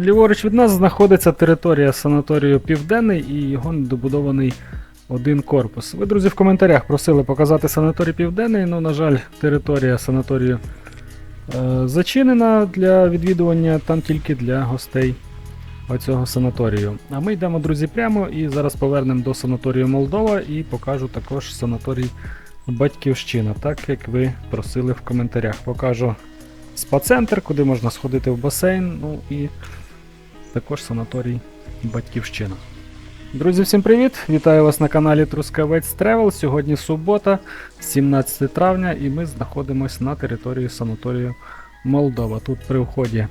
Ліворуч від нас знаходиться територія санаторію Південний і його недобудований один корпус. Ви, друзі, в коментарях просили показати санаторій Південний, але, на жаль, територія санаторію е, зачинена для відвідування там тільки для гостей оцього санаторію. А ми йдемо, друзі, прямо і зараз повернемо до санаторію Молдова і покажу також санаторій Батьківщина, так як ви просили в коментарях. Покажу спа-центр, куди можна сходити в басейн, ну і також санаторій Батьківщина. Друзі, всім привіт! Вітаю вас на каналі Трускавець Тревел. Сьогодні субота, 17 травня, і ми знаходимося на території санаторію Молдова. Тут при вході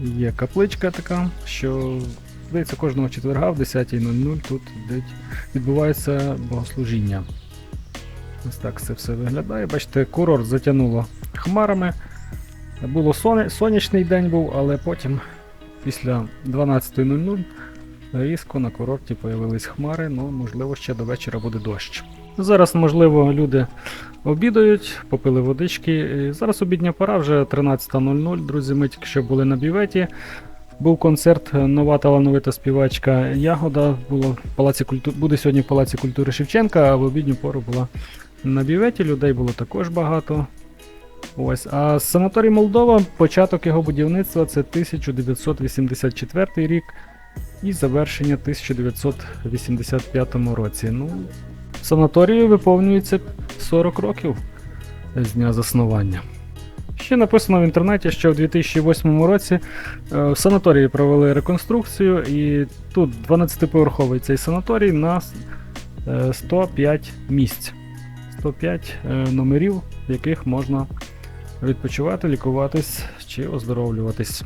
є капличка така, що здається кожного четверга в 10.00 тут відбувається богослужіння. Ось так це все виглядає. Бачите, курорт затягнуло хмарами. Було сонячний день був, але потім після 12.00 різко на курорті появились хмари, ну можливо ще до вечора буде дощ. Зараз, можливо, люди обідають, попили водички. Зараз обідня пора, вже 13.00. Друзі, ми тільки що були на біветі. Був концерт, нова талановита співачка Ягода. Було в Палаці культу... Буде сьогодні в Палаці культури Шевченка, а в обідню пору була на біветі. Людей було також багато. Ось. А санаторій Молдова, початок його будівництва це 1984 рік і завершення 1985 році. Ну, санаторію виповнюється 40 років з дня заснування. Ще написано в інтернеті, що в 2008 році е, в санаторії провели реконструкцію, і тут 12-поверховий цей санаторій на е, 105 місць. 105 е, номерів, в яких можна відпочивати, лікуватись чи оздоровлюватись.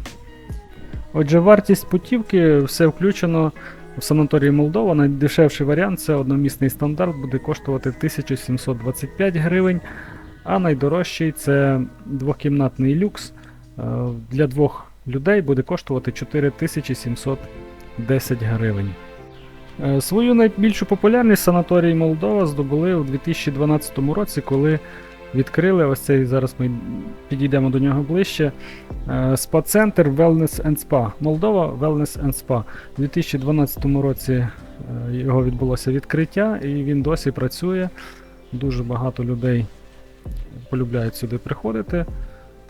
Отже, вартість путівки все включено в санаторії Молдова. Найдешевший варіант це одномісний стандарт, буде коштувати 1725 гривень, а найдорожчий це двохкімнатний люкс. е, Для двох людей буде коштувати 4710 гривень. Е, Свою найбільшу популярність санаторії Молдова здобули у 2012 році, коли відкрили ось цей зараз ми підійдемо до нього ближче. Е, Спа-центр Wellness and Spa. Молдова Wellness and Spa. У 2012 році е, його відбулося відкриття, і він досі працює. Дуже багато людей полюбляють сюди приходити.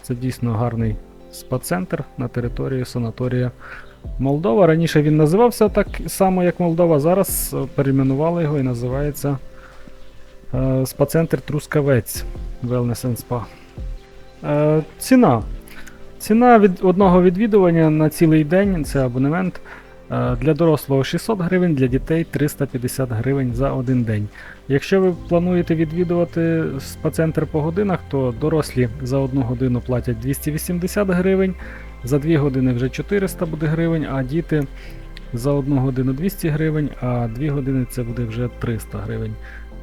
Це дійсно гарний спа-центр на території санаторія Молдова. Раніше він називався так само, як Молдова. Зараз е, перейменували його і називається спа-центр Трускавець Wellness and Spa. Е, ціна. Ціна від одного відвідування на цілий день це абонемент. е, Для дорослого 600 гривень, для дітей 350 гривень за один день. Якщо ви плануєте відвідувати спа-центр по годинах, то дорослі за одну годину платять 280 гривень, за 2 години вже 400 буде гривень, а діти за одну годину 200 гривень, а 2 години це буде вже 300 гривень.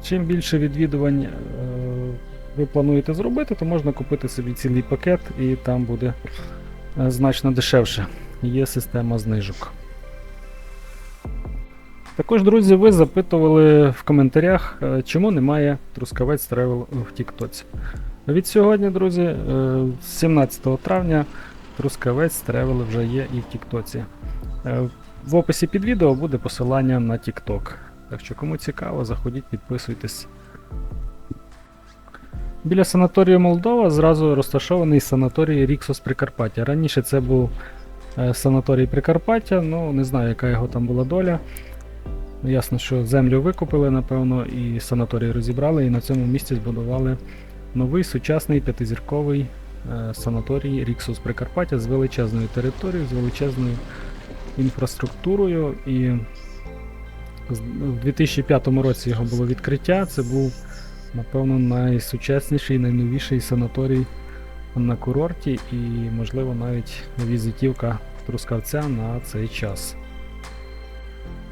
Чим більше відвідувань е, ви плануєте зробити, то можна купити собі цілий пакет і там буде е, значно дешевше. Є система знижок. Також, друзі, ви запитували в коментарях, е, чому немає Трускавець Travel в Тіктоці. Від сьогодні, друзі, е, 17 травня Трускавець Travel вже є і в Тіктоці. Е, В описі під відео буде посилання на TikTok. Так що, кому цікаво, заходіть, підписуйтесь. Біля санаторію Молдова зразу розташований санаторій Ріксос Прикарпаття. Раніше це був е, санаторій Прикарпаття, ну не знаю, яка його там була доля. Ясно, що землю викупили, напевно, і санаторій розібрали, і на цьому місці збудували новий сучасний п'ятизірковий е, санаторій Ріксос Прикарпаття з величезною територією, з величезною інфраструктурою. І в 2005 році його було відкриття. Це був, напевно, найсучасніший, найновіший санаторій на курорті, і, можливо, навіть візитівка Трускавця на цей час.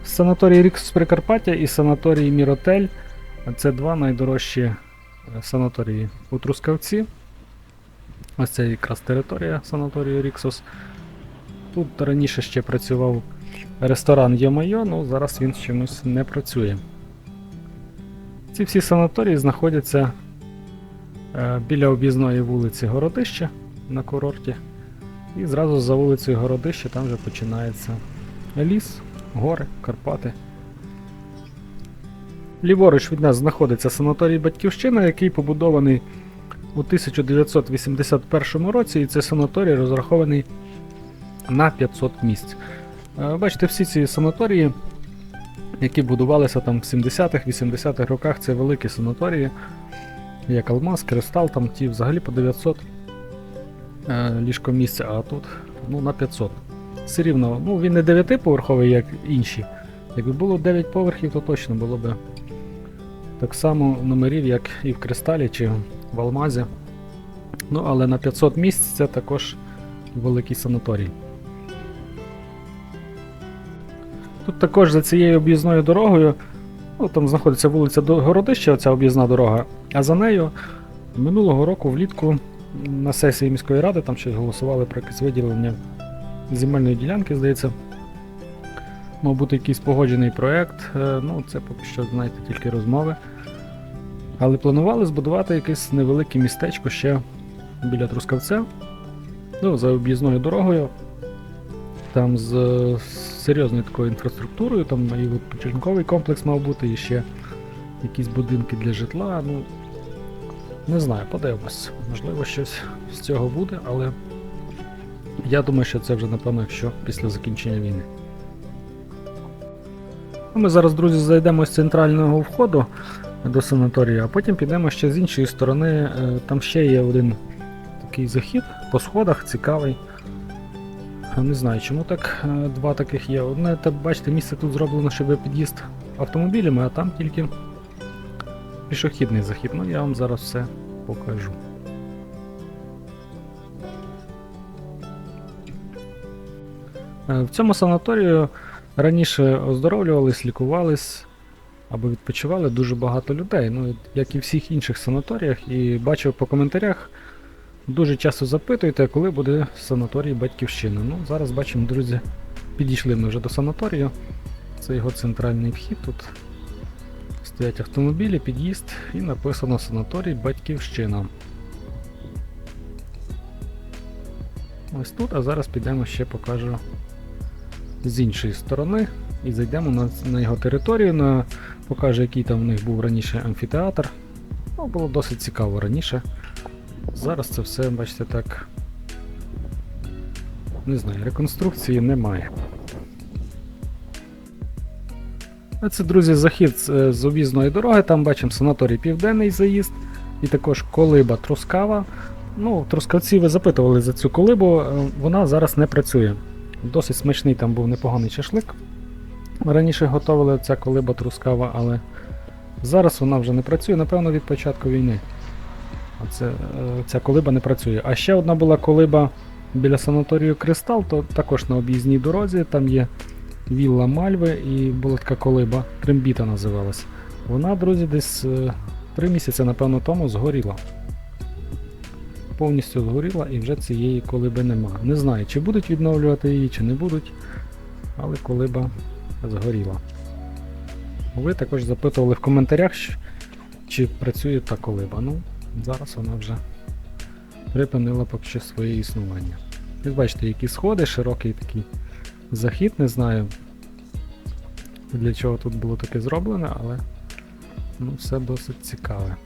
Санаторій Рікс Прикарпаття і санаторій Міротель це два найдорожчі е, санаторії у Трускавці. Ось це якраз територія санаторію Ріксос. Тут раніше ще працював ресторан Йомайо, ну зараз він чомусь не працює. Ці всі санаторії знаходяться е, біля об'їзної вулиці Городища на курорті. І зразу за вулицею Городище там вже починається ліс, гори, Карпати. Ліворуч від нас знаходиться санаторій Батьківщина, який побудований у 1981 році, і цей санаторій розрахований на 500 місць. Е, Бачите, всі ці санаторії, які будувалися там в 70-х, 80-х роках, це великі санаторії, як Алмаз, Кристал, там ті взагалі по 900 е, ліжко місця, а тут ну, на 500. Все рівно, ну він не 9-поверховий, як інші. Якби було 9 поверхів, то точно було б так само номерів, як і в Кристалі чи в Алмазі. Ну, але на 500 місць це також великий санаторій. Тут також за цією об'їзною дорогою, ну там знаходиться вулиця Городища, оця об'їзна дорога, а за нею минулого року влітку на сесії міської ради там щось голосували про якесь виділення земельної ділянки, здається. Мав бути якийсь погоджений проєкт. е, Ну, це поки що, знаєте, тільки розмови. Але планували збудувати якесь невелике містечко ще біля Трускавця. Ну, за об'їзною дорогою. Там з серйозною такою інфраструктурою, там і відпочинковий комплекс мав бути, і ще якісь будинки для житла. Ну, не знаю, подивимось. Можливо, щось з цього буде, але я думаю, що це вже, напевно, якщо після закінчення війни. Ну, Ми зараз, друзі, зайдемо з центрального входу до санаторію, а потім підемо ще з іншої сторони. Е, Там ще є один такий захід по сходах, цікавий. Не знаю, чому так е, два таких є. Одне, так бачите, місце тут зроблено, щоб під'їзд автомобілями, а там тільки пішохідний захід. Ну я вам зараз все покажу. Е, В цьому санаторію раніше оздоровлювались, лікувались або відпочивали дуже багато людей. Ну, як і в всіх інших санаторіях, і бачив по коментарях, дуже часто запитуєте, коли буде санаторій Батьківщина. Ну, зараз бачимо, друзі, підійшли ми вже до санаторію. Це його центральний вхід. Тут стоять автомобілі, під'їзд і написано санаторій Батьківщина. Ось тут, а зараз підемо ще покажу з іншої сторони і зайдемо на, на його територію, на, покажу, який там в них був раніше амфітеатр. Ну, було досить цікаво раніше. Зараз це все, бачите, так. Не знаю, реконструкції немає. А Це, друзі, захід з, з об'їзної дороги. Там бачимо санаторій Південний заїзд і також колиба Трускава. Ну, трускавці ви запитували за цю колибу, е, вона зараз не працює. Досить смачний там був непоганий шашлик. Раніше готували ця колиба трускава, але зараз вона вже не працює, напевно, від початку війни. Оце, е, ця колиба не працює. А ще одна була колиба біля санаторію Кристал, то також на об'їзній дорозі, там є вілла Мальви і була така колиба, Трембіта називалась. Вона, друзі, десь е, три місяці, напевно, тому згоріла. Повністю згоріла і вже цієї колиби нема. Не знаю, чи будуть відновлювати її, чи не будуть, але колиба згоріла. Ви також запитували в коментарях, чи працює та колиба. Ну, зараз вона вже припинила поки що своє існування. Як бачите, які сходи, широкий такий захід, не знаю для чого тут було таке зроблено, але ну, все досить цікаве.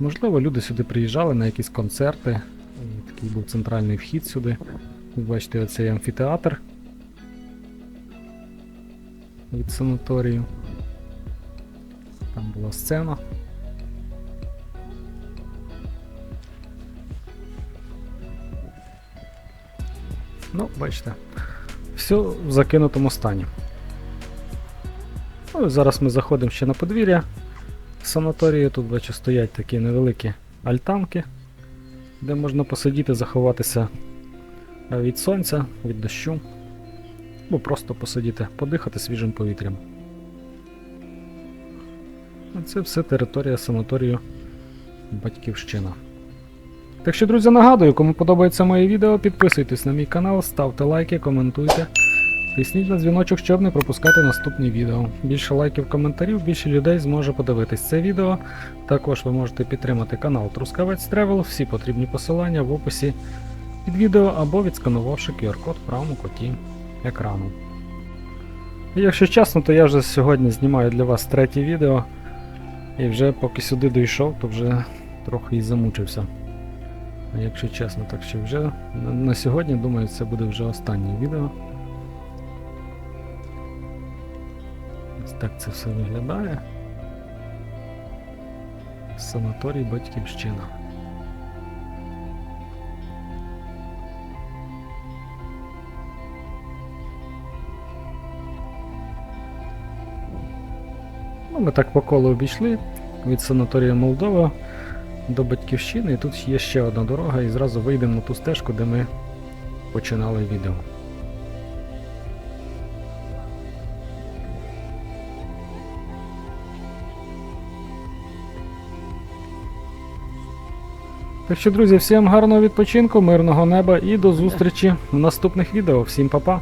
Можливо, люди сюди приїжджали на якісь концерти. Такий був центральний вхід сюди. Ви бачите, оцей амфітеатр від санаторію. Там була сцена. Ну, бачите, все в закинутому стані. Ну, зараз ми заходимо ще на подвір'я санаторію. Тут бачу стоять такі невеликі альтанки, де можна посидіти, заховатися від сонця, від дощу, або просто посидіти, подихати свіжим повітрям. Це все територія санаторію Батьківщина. Так що, друзі, нагадую, кому подобається моє відео, підписуйтесь на мій канал, ставте лайки, коментуйте. Тисніть на дзвіночок, щоб не пропускати наступні відео. Більше лайків, коментарів, більше людей зможе подивитись це відео. Також ви можете підтримати канал Трускавець Тревел. Всі потрібні посилання в описі під відео або відсканувавши QR-код в правому куті екрану. Якщо чесно, то я вже сьогодні знімаю для вас третє відео. І вже поки сюди дійшов, то вже трохи і замучився. Якщо чесно, так що вже на, сьогодні, думаю, це буде вже останнє відео. Ось так це все виглядає. Санаторій Батьківщина. Ну, ми так по колу обійшли від санаторію Молдова до Батьківщини, і тут є ще одна дорога, і зразу вийдемо на ту стежку, де ми починали відео. Так що, друзі, всім гарного відпочинку, мирного неба і до зустрічі в наступних відео. Всім па-па!